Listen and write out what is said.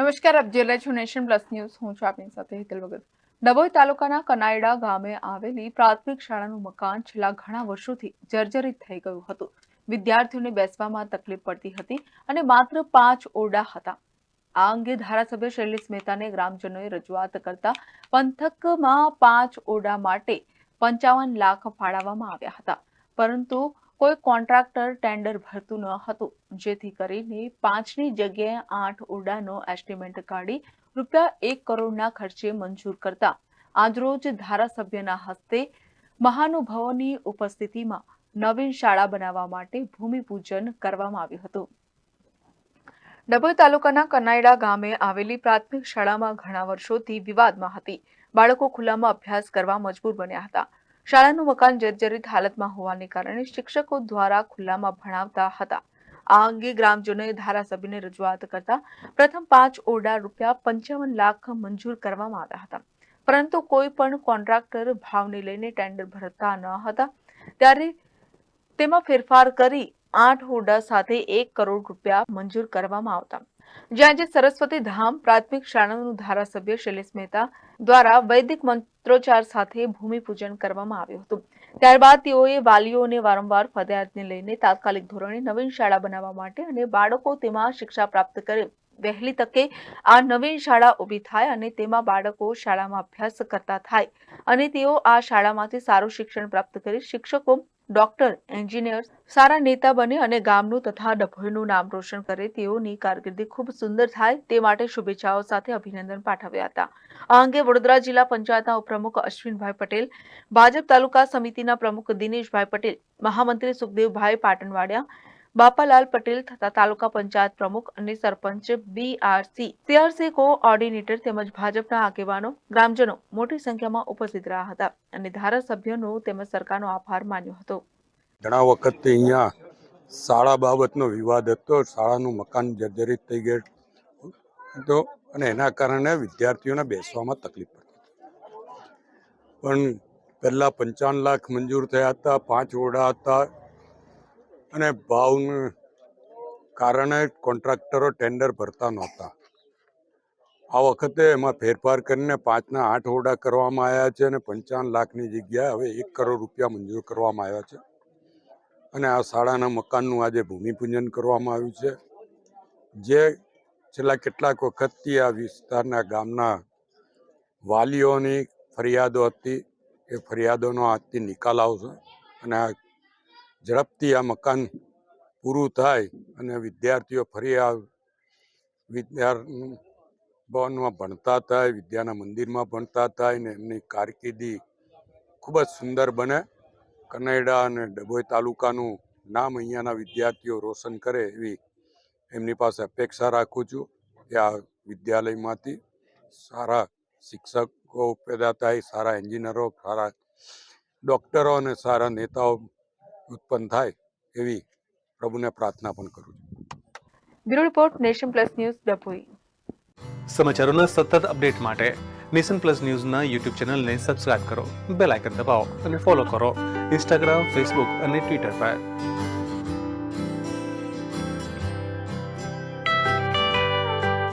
નમસ્કાર, આપ જોઈ છો નેશન પ્લસ ન્યૂઝ. હું છું આપની સાથે હેતલ ભગત. ડભોઈ તાલુકાના કનાયડા ગામે આવેલી પ્રાથમિક શાળાનું મકાન છેલ્લા ઘણા વર્ષોથી જર્જરિત થઈ ગયું હતું. વિદ્યાર્થીઓને બેસવામાં તકલીફ પડતી હતી અને માત્ર પાંચ ઓરડા હતા. આ અંગે ધારાસભ્ય શૈલેષ મહેતાને ગ્રામજનોએ રજૂઆત કરતા પંથકમાં પાંચ ઓરડા માટે પંચાવન લાખ ફાળવવામાં આવ્યા હતા. પરંતુ કોઈ કોન્ટ્રાક્ટર ટેન્ડર ભરતું ન હતું. જેથી કરીને પાંચની જગ્યાએ આઠ ઓરડાનો એસ્ટિમેટ કાઢી રૂપિયા એક કરોડના ખર્ચે મંજૂર કરતા. આજરોજ ધારાસભ્યના હસ્તે મહાનુભાવોની ઉપસ્થિતિમાં નવીન શાળા બનાવવા માટે ભૂમિપૂજન કરવામાં આવ્યું હતું. ડભોઈ તાલુકાના કનાયડા ગામે આવેલી પ્રાથમિક શાળામાં ઘણા વર્ષોથી વિવાદમાં હતી. બાળકો ખુલ્લામાં અભ્યાસ કરવા મજબૂર બન્યા હતા. શાળાનું મકાન જર્જરિત હાલતમાં હોવાને કારણે શિક્ષકો દ્વારા ખુલ્લામાં ભણાવતા હતા. આ અંગે ગ્રામજનોએ ધારાસભ્યને રજૂઆત કરતા પ્રથમ પાંચ ઓરડા રૂપિયા પંચાવન લાખ મંજૂર કરવામાં આવ્યા હતા. પરંતુ કોઈ પણ કોન્ટ્રાક્ટર ભાવને લઈને ટેન્ડર ભરતા ન હતા. ત્યારે તેમાં ફેરફાર કરી આઠ ઓરડા સાથે એક કરોડ રૂપિયા મંજૂર કરવામાં આવતા. જ્યાં જે સરસ્વતી ધામ પ્રાથમિક શાળાનું ધારાસભ્ય શૈલેષ મહેતા દ્વારા વૈદિક મંત્રોચ્ચાર સાથે ભૂમિપૂજન કરવામાં આવ્યું હતું. ત્યારબાદ તેઓએ વાલીઓને વારંવાર ફરિયાદને લઈને તાત્કાલિક ધોરણે નવીન શાળા બનાવવા માટે અને બાળકો તેમાં શિક્ષા પ્રાપ્ત કરે. વહેલી તકે આ નવીન શાળા ઊભી થાય અને તેમાં બાળકો શાળામાં અભ્યાસ કરતા થાય. અને તેઓ આ શાળામાંથી સારું શિક્ષણ પ્રાપ્ત કરી શિક્ષકો ડોક્ટર, એન્જિનિયર સારા નેતા બને અને ગામનું તથા ડભોઈનું નામ રોશન કરે તેઓની કારકિર્દી ખૂબ સુંદર થાય તે માટે શુભેચ્છાઓ સાથે અભિનંદન પાઠવ્યા હતા. આ અંગે વડોદરા જિલ્લા પંચાયતના ઉપપ્રમુખ અશ્વિનભાઈ પટેલ, ભાજપ તાલુકા સમિતિના પ્રમુખ દિનેશભાઈ પટેલ, મહામંત્રી સુખદેવભાઈ પાટણવાડિયા બાપાલાલ પટેલ તથા તાલુકા પંચાયત પ્રમુખ અને સરપંચ બીઆરસી સીઆરસી કોઓર્ડિનેટર તેમજ ભાજપના આગેવાનો, ગ્રામજનો મોટી સંખ્યામાં ઉપસ્થિત રહ્યા હતા અને ધારાસભ્યોનો તેમજ સરકારનો આભાર માન્યો હતો. ઘણા વખતથી અહીંયા શાળા બાબતનો વિવાદ હતો, શાળાનું મકાન જર્જરિત થઈ ગયું હતો અને એના કારણે વિદ્યાર્થીઓને બેસવામાં તકલીફ પડતી પણ પહેલાં પંચાવન લાખ મંજૂર થયા હતા, પાંચ ઓરડા હતા અને ભાવને કારણે કોન્ટ્રાક્ટરો ટેન્ડર ભરતા નહોતા. આ વખતે એમાં ફેરફાર કરીને પાંચના આઠ ઓરડા કરવામાં આવ્યા છે અને પંચાવન લાખની જગ્યાએ હવે એક કરોડ રૂપિયા મંજૂર કરવામાં આવ્યા છે. અને આ શાળાના મકાનનું આજે ભૂમિપૂજન કરવામાં આવ્યું છે. જે છેલ્લા કેટલાક વખતથી આ વિસ્તારના ગામના વાલીઓની ફરિયાદો હતી. એ ફરિયાદોનો આજથી નિકાલ આવશે અને આ ઝડપથી આ મકાન પૂરું થાય અને વિદ્યાર્થીઓ ફરી આ વિદ્યા ભવનમાં ભણતા થાય, વિદ્યાના મંદિરમાં ભણતા થાય ને એમની કારકિર્દી ખૂબ જ સુંદર બને. કનેડા અને ડભોઈ તાલુકાનું નામ અહીંયાના વિદ્યાર્થીઓ રોશન કરે એવી એમની પાસે અપેક્ષા રાખું છું કે આ વિદ્યાલયમાંથી સારા શિક્ષકો પેદા થાય, સારા એન્જિનિયરો, સારા ડૉક્ટરો અને સારા નેતાઓ ઉત્પન્ન થાય એવી પ્રભુને પ્રાર્થના પણ કરું છું. Bureau report nation plus news Dabhoi. સમાચારોના સતત અપડેટ માટે નેશન પ્લસ ન્યૂઝના યુટ્યુબ ચેનલને સબસ્ક્રાઇબ કરો બેલ આઇકન દબાવો અને ફોલો કરો ઇન્સ્ટાગ્રામ ફેસબુક અને ટ્વિટર પર.